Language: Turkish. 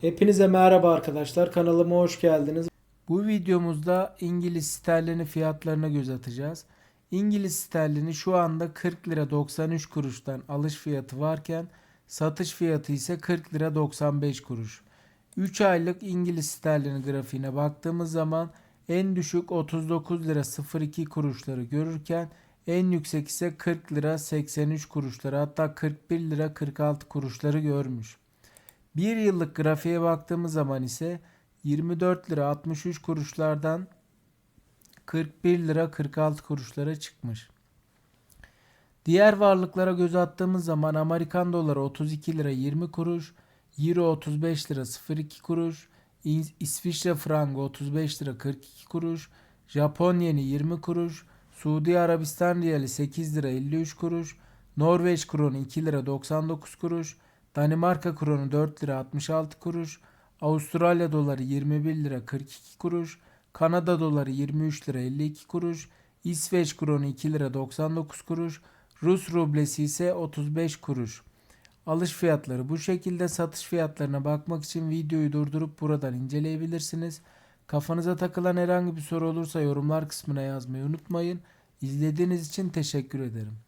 Hepinize merhaba arkadaşlar. Kanalıma hoş geldiniz. Bu videomuzda İngiliz sterlini fiyatlarına göz atacağız. İngiliz sterlini şu anda 40 lira 93 kuruştan alış fiyatı varken satış fiyatı ise 40 lira 95 kuruş. 3 aylık İngiliz sterlini grafiğine baktığımız zaman en düşük 39 lira 02 kuruşları görürken en yüksek ise 40 lira 83 kuruşları hatta 41 lira 46 kuruşları görmüş. Bir yıllık grafiğe baktığımız zaman ise 24 lira 63 kuruşlardan 41 lira 46 kuruşlara çıkmış. Diğer varlıklara göz attığımız zaman Amerikan doları 32 lira 20 kuruş, Euro 35 lira 02 kuruş, İs- İsviçre frangı 35 lira 42 kuruş, Japon yeni 20 kuruş, Suudi Arabistan riyali 8 lira 53 kuruş, Norveç kronu 2 lira 99 kuruş, Danimarka kronu 4 lira 66 kuruş, Avustralya doları 21 lira 42 kuruş, Kanada doları 23 lira 52 kuruş, İsveç kronu 2 lira 99 kuruş, Rus rublesi ise 35 kuruş. Alış fiyatları bu şekilde satış fiyatlarına bakmak için videoyu durdurup buradan inceleyebilirsiniz. Kafanıza takılan herhangi bir soru olursa yorumlar kısmına yazmayı unutmayın. İzlediğiniz için teşekkür ederim.